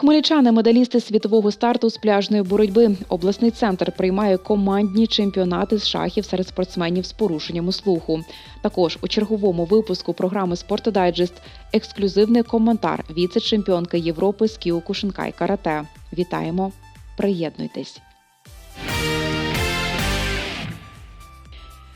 Хмельничани медалісти світового старту з пляжної боротьби. Обласний центр приймає командні чемпіонати з шахів серед спортсменів з порушеннями слуху. Також у черговому випуску програми «Спортодайджест» ексклюзивний коментар віце-чемпіонки Європи з Кіокушинкай карате. Вітаємо! Приєднуйтесь!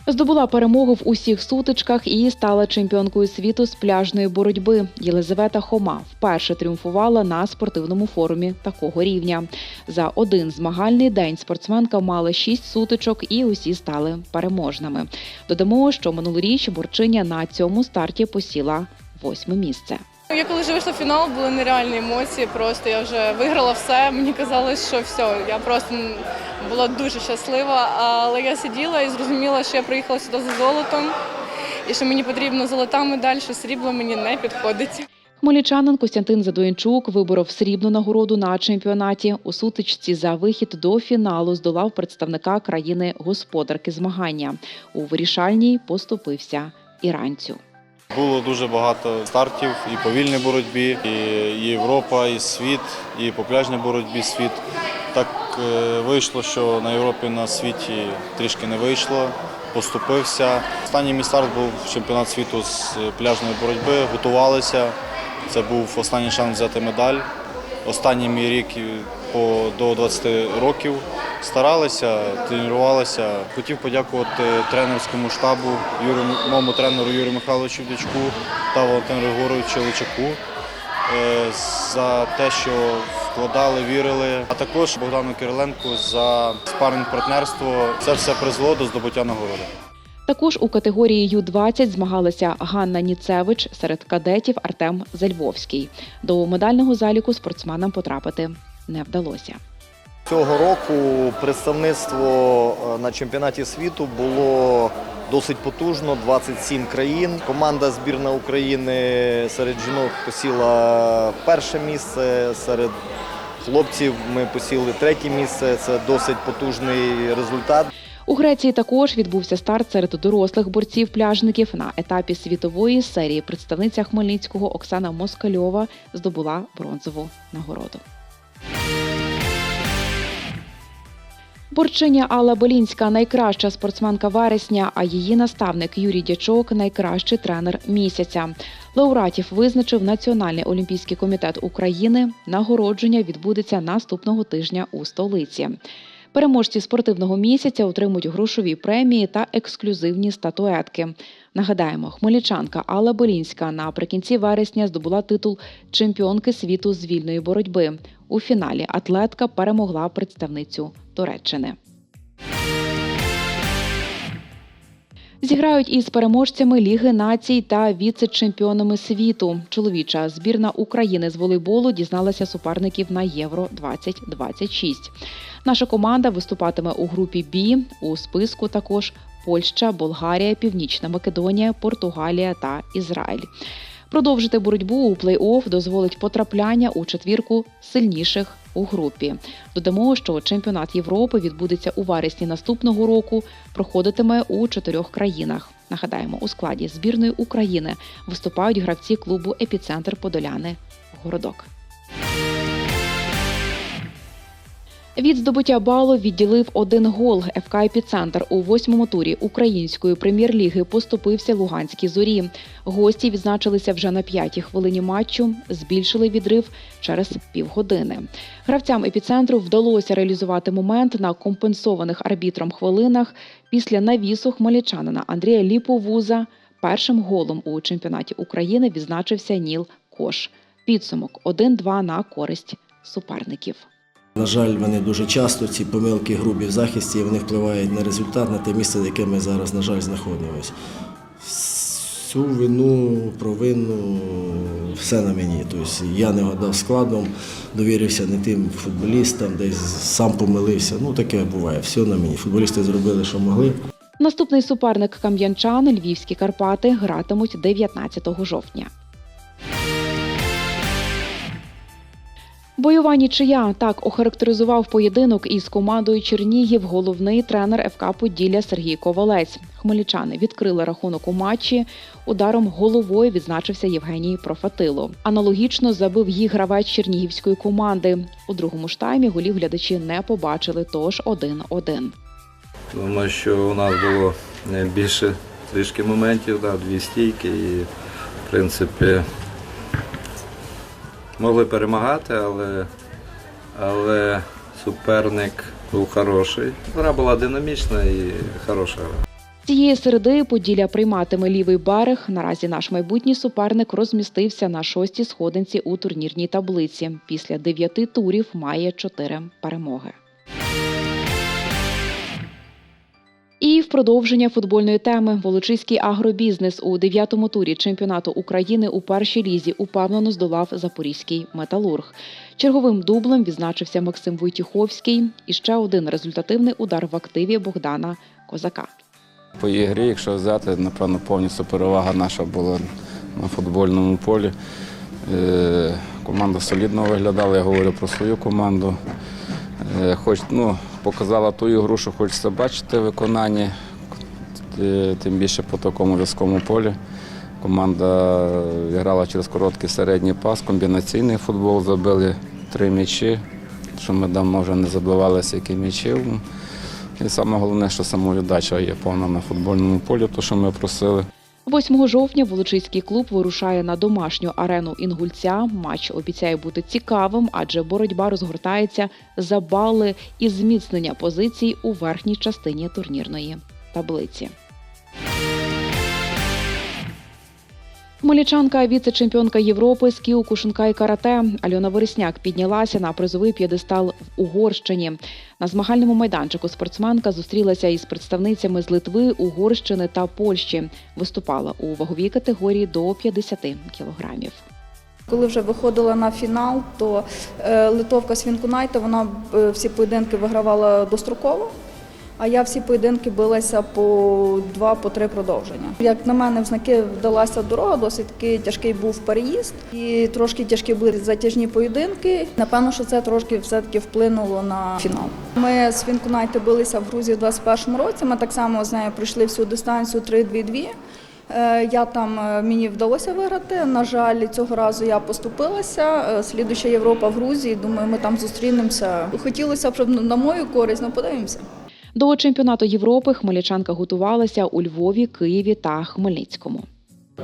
Здобула перемогу в усіх сутичках і стала чемпіонкою світу з пляжної боротьби. Єлизавета Хома вперше тріумфувала на спортивному форумі такого рівня. За один змагальний день спортсменка мала шість сутичок і усі стали переможними. Додамо, що минулоріч борчиня на цьому старті посіла восьме місце. Я коли вже вийшла в фінал, були нереальні емоції. Просто я вже виграла все. Мені казали, що все, я просто була дуже щаслива. Але я сиділа і зрозуміла, що я приїхала сюди за золотом, і що мені потрібна золота медаль, що срібло мені не підходить. Хмельничанин Костянтин Задоїнчук виборов срібну нагороду на чемпіонаті. У сутичці за вихід до фіналу здолав представника країни господарки змагання. У вирішальній поступився іранцю. Було дуже багато стартів і по вільній боротьбі, і Європа, і світ, і по пляжній боротьбі світ. Так е, вийшло, що на Європі на світі трішки не вийшло. Поступився. Останній мій старт був чемпіонат світу з пляжної боротьби. Готувалися. Це був останній шанс взяти медаль. Останній мій рік по до 20 років старалися, тренувалися. Хотів подякувати тренерському штабу, моєму тренеру Юрію Михайловичу Дячку та Валентину Григоровичу Личаку е, за те, що вкладали, вірили, а також Богдану Кириленку за спаринг партнерство. Це все призвело до здобуття нагороди. Також у категорії Ю-20 змагалася Ганна Ніцевич, серед кадетів Артем Зальвовський. До медального заліку спортсменам потрапити не вдалося. Цього року представництво е, на чемпіонаті світу було досить потужно, 27 країн. Команда збірна України серед жінок посіла перше місце, серед хлопців ми посіли третє місце. Це досить потужний результат. У Греції також відбувся старт серед дорослих борців-пляжників. На етапі світової серії представниця Хмельницького Оксана Москальова здобула бронзову нагороду. Борчиня Алла Болінська найкраща спортсменка вересня, а її наставник Юрій Дячок найкращий тренер місяця. Лауреатів визначив Національний олімпійський комітет України. Нагородження відбудеться наступного тижня у столиці. Переможці спортивного місяця отримують грошові премії та ексклюзивні статуетки. Нагадаємо, хмельничанка Алла Болінська наприкінці вересня здобула титул чемпіонки світу з вільної боротьби. У фіналі атлетка перемогла представницю Туреччини. Зіграють із переможцями Ліги націй та віце-чемпіонами світу. Чоловіча збірна України з волейболу дізналася суперників на Євро 2026. Наша команда виступатиме у групі Бі. У списку також Польща, Болгарія, Північна Македонія, Португалія та Ізраїль. Продовжити боротьбу у плей-офф дозволить потрапляння у четвірку сильніших у групі. Додамо, що чемпіонат Європи відбудеться у вересні наступного року. Проходитиме у чотирьох країнах. Нагадаємо, у складі збірної України виступають гравці клубу Епіцентр Подоляни Городок. Від здобуття балу відділив один гол. ФК «Епіцентр» у восьмому турі української прем'єр-ліги поступився Луганській зорі. Гості відзначилися вже на п'ятій хвилині матчу, збільшили відрив через півгодини. Гравцям епіцентру вдалося реалізувати момент на компенсованих арбітром хвилинах після навісу хмельничанина Андрія Ліповуза. Першим голом у чемпіонаті України відзначився Ніл Кош. Підсумок 1-2 на користь суперників. На жаль, вони дуже часто ці помилки грубі в захисті, вони впливають на результат, на те місце, яке ми зараз, на жаль, знаходимося. Всю вину, провину, все на мені. Тобто я не гадав складом, довірився не тим футболістам, десь сам помилився. Ну таке буває, все на мені. Футболісти зробили, що могли. Наступний суперник кам'янчан Львівські Карпати гратимуть 19 жовтня. Бойова нічия так охарактеризував поєдинок із командою Чернігів головний тренер ФК Поділля Сергій Ковалець. Хмельничани відкрили рахунок у матчі. Ударом головою відзначився Євгеній Профатило. Аналогічно забив їх гравець чернігівської команди. У другому ж таймі голів глядачі не побачили, тож 1-1. Думаю, що у нас було е, більше трішки моментів, да, дві стійки і, в принципі, могли перемагати, але, але суперник був хороший. Гра була динамічна і хороша гра. Цієї середи Поділля прийматиме лівий берег. Наразі наш майбутній суперник розмістився на шостій сходинці у турнірній таблиці. Після дев'яти турів має чотири перемоги. І в продовження футбольної теми Волочиський агробізнес у дев'ятому турі чемпіонату України у першій лізі упевнено здолав запорізький металург. Черговим дублем відзначився Максим Войтюховський і ще один результативний удар в активі Богдана Козака. По ігрі, якщо взяти, напевно, повністю перевага наша була на футбольному полі. Е, Команда солідно виглядала, я говорю про свою команду. Е, Хоч ну, показала ту ігру, що хочеться бачити в виконанні, е, тим більше по такому в'язкому полі. Команда грала через короткий середній пас, комбінаційний футбол, забили три м'ячі, що ми давно вже не забивали стільки м'ячів. І саме головне, що самовіддача є повна на футбольному полі, то що ми просили. 8 жовтня Волочиський клуб вирушає на домашню арену Інгульця. Матч обіцяє бути цікавим, адже боротьба розгортається за бали і зміцнення позицій у верхній частині турнірної таблиці. Хмельничанка, віце-чемпіонка Європи з кіокушинка і карате Альона Вересняк піднялася на призовий п'єдестал в Угорщині. На змагальному майданчику спортсменка зустрілася із представницями з Литви, Угорщини та Польщі. Виступала у ваговій категорії до 50 кілограмів. Коли вже виходила на фінал, то е, литовка Свінкунайте, вона е, всі поєдинки вигравала достроково, а я всі поєдинки билася по два, по три продовження. Як на мене, в знаки вдалася дорога, досить таки тяжкий був переїзд і трошки тяжкі були затяжні поєдинки. Напевно, що це трошки все-таки вплинуло на фінал. Ми з Фінкунайте билися в Грузії в 21-му році. Ми так само з нею пройшли всю дистанцію 3-2-2. Е, Я там е, мені вдалося виграти. На жаль, цього разу я поступилася. Е, Слідуюча Європа в Грузії. Думаю, ми там зустрінемося. Хотілося б, щоб на мою користь, ну подивимося. До чемпіонату Європи хмельничанка готувалася у Львові, Києві та Хмельницькому.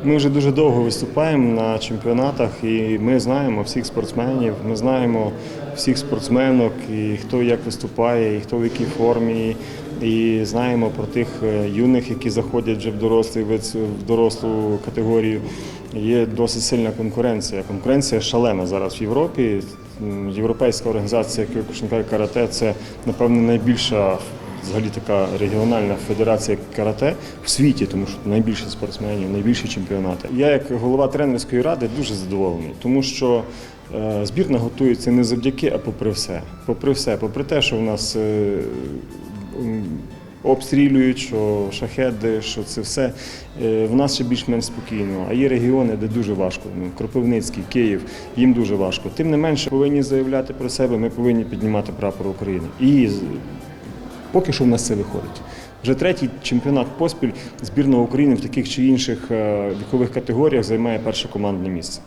Ми вже дуже довго виступаємо на чемпіонатах, і ми знаємо всіх спортсменів. Ми знаємо всіх спортсменок, і хто як виступає, і хто в якій формі. І знаємо про тих е, юних, які заходять вже в дорослий вид, в дорослу категорію. Є досить сильна конкуренція. Конкуренція шалена зараз в Європі. Європейська організація Кyokushinkai карате це, напевно, найбільша взагалі така регіональна федерація карате в світі, тому що найбільше спортсменів, найбільші чемпіонати. Я, як голова тренерської ради, дуже задоволений, тому що е, збірна готується не завдяки, а попри все. Попри все, попри те, що в нас е, обстрілюють, що шахеди, що це все. е, В нас ще більш-менш спокійно. А є регіони, де дуже важко. Ну, Кропивницький, Київ, їм дуже важко. Тим не менше, повинні заявляти про себе, ми повинні піднімати прапор України. І Поки що в нас це виходить. Вже третій чемпіонат поспіль збірна України в таких чи інших е, вікових категоріях займає перше командне місце.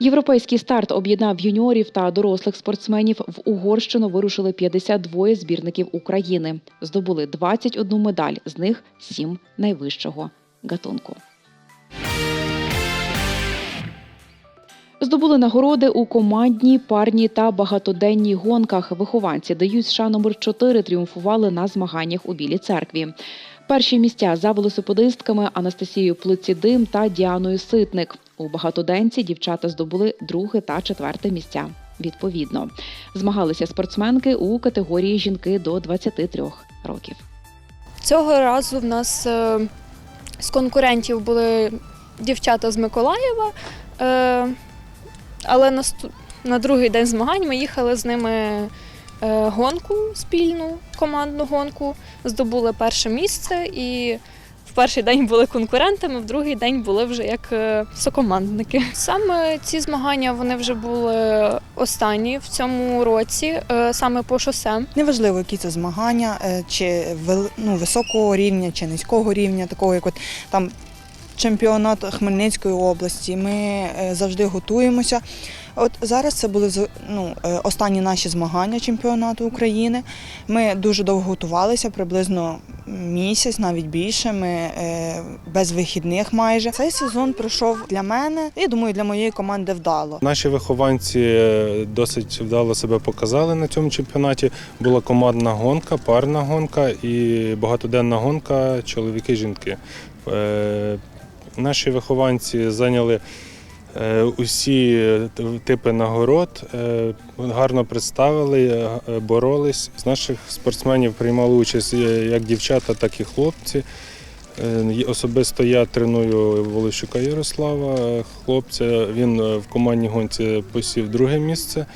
Європейський старт об'єднав юніорів та дорослих спортсменів. В Угорщину вирушили 52 збірників України. Здобули 21 медаль, з них 7 найвищого гатунку. Здобули нагороди у командній, парній та багатоденній гонках. Вихованці дають США номер 4 тріумфували на змаганнях у Білій церкві. Перші місця за велосипедистками Анастасією Плоцідим та Діаною Ситник. У багатоденці дівчата здобули друге та четверте місця. Відповідно, змагалися спортсменки у категорії жінки до 23 років. Цього разу в нас е, з конкурентів були дівчата з Миколаєва, е, але на, на другий день змагань ми їхали з ними е, гонку спільну, командну гонку, здобули перше місце і, в перший день були конкурентами, в другий день були вже як е, сокомандники. Саме ці змагання вони вже були останні в цьому році, е, саме по шосе. Неважливо, які це змагання, чи ну, високого рівня, чи низького рівня, такого як от там чемпіонат Хмельницької області. Ми е, завжди готуємося. От зараз це були ну, е, останні наші змагання чемпіонату України. Ми дуже довго готувалися, приблизно місяць, навіть більше. Ми е, без вихідних майже. Цей сезон пройшов для мене і думаю, для моєї команди вдало. Наші вихованці досить вдало себе показали на цьому чемпіонаті. Була командна гонка, парна гонка і багатоденна гонка чоловіки-жінки. Наші вихованці зайняли е, усі типи нагород, е, гарно представили, е, боролись. З наших спортсменів приймали участь як дівчата, так і хлопці. Особисто я треную Волощука Ярослава, хлопця. Він в командній гонці посів друге місце.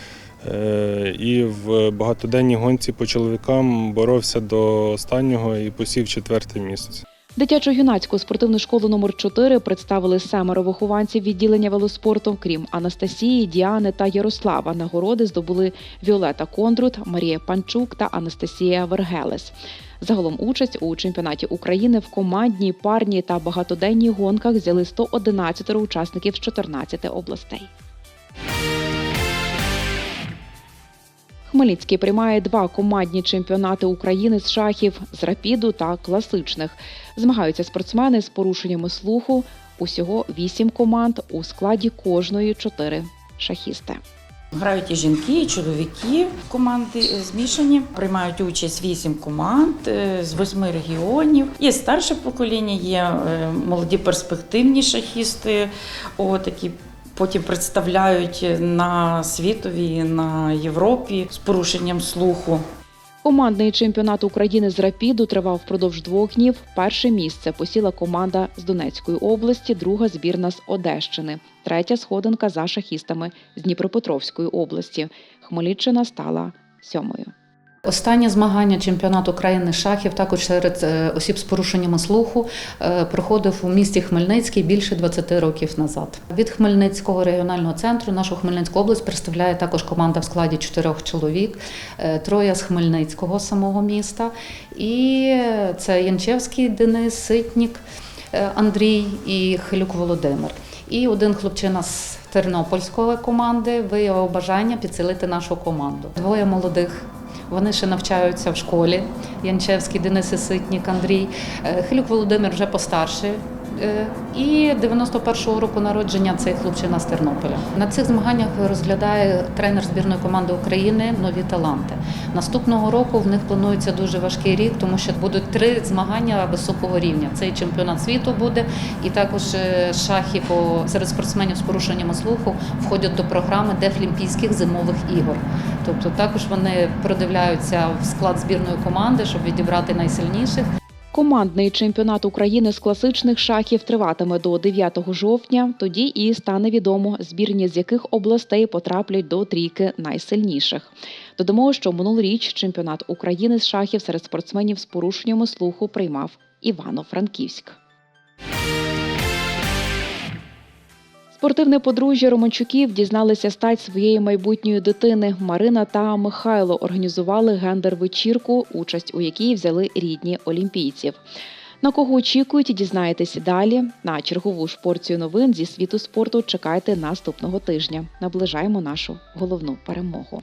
І в багатоденній гонці по чоловікам боровся до останнього і посів четверте місце. Дитячо-юнацьку спортивну школу номер 4 представили семеро вихованців відділення велоспорту. Крім Анастасії, Діани та Ярослава. Нагороди здобули Віолета Кондрут, Марія Панчук та Анастасія Вергелес. Загалом участь у чемпіонаті України в командній, парній та багатоденній гонках взяли 111 учасників з 14 областей. Хмельницький приймає два командні чемпіонати України з шахів з рапіду та класичних. Змагаються спортсмени з порушеннями слуху. Усього вісім команд у складі кожної чотири шахісти. Грають і жінки, і чоловіки. Команди змішані. Приймають участь вісім команд е, з восьми регіонів. Є старше покоління, є е, молоді перспективні шахісти. О, такі потім представляють на світові, на Європі з порушенням слуху. Командний чемпіонат України з рапіду тривав впродовж двох днів. Перше місце посіла команда з Донецької області, друга збірна з Одещини, третя сходинка за шахістами з Дніпропетровської області. Хмельниччина стала сьомою. Останнє змагання чемпіонату України з шахів також серед е, осіб з порушеннями слуху е, проходив у місті Хмельницький більше 20 років назад. Від Хмельницького регіонального центру нашу Хмельницьку область представляє також команда в складі чотирьох чоловік, е, троє з Хмельницького самого міста. І це Янчевський Денис, Ситнік Андрій і Хилюк Володимир. І один хлопчина з тернопільської команди виявив бажання підсилити нашу команду. Двоє молодих вони ще навчаються в школі. Янчевський, Денис Ситнік, Андрій. Е, Хилюк Володимир вже постарший. Е, І 91-го року народження цей хлопчина з Тернополя. На цих змаганнях розглядає тренер збірної команди України нові таланти. Наступного року в них планується дуже важкий рік, тому що будуть три змагання високого рівня. Це і чемпіонат світу буде, і також е, шахи по серед спортсменів з порушеннями слуху входять до програми Дефлімпійських зимових ігор. Тобто також вони продивляються в склад збірної команди, щоб відібрати найсильніших. Командний чемпіонат України з класичних шахів триватиме до 9 жовтня. Тоді і стане відомо, збірні з яких областей потраплять до трійки найсильніших. Додамо, що минулоріч чемпіонат України з шахів серед спортсменів з порушеннями слуху приймав Івано-Франківськ. Спортивне подружжя Романчуків дізналися стать своєї майбутньої дитини. Марина та Михайло організували гендер-вечірку, участь у якій взяли рідні олімпійців. На кого очікують, дізнаєтесь далі. На чергову ж порцію новин зі світу спорту чекайте наступного тижня. Наближаємо нашу головну перемогу.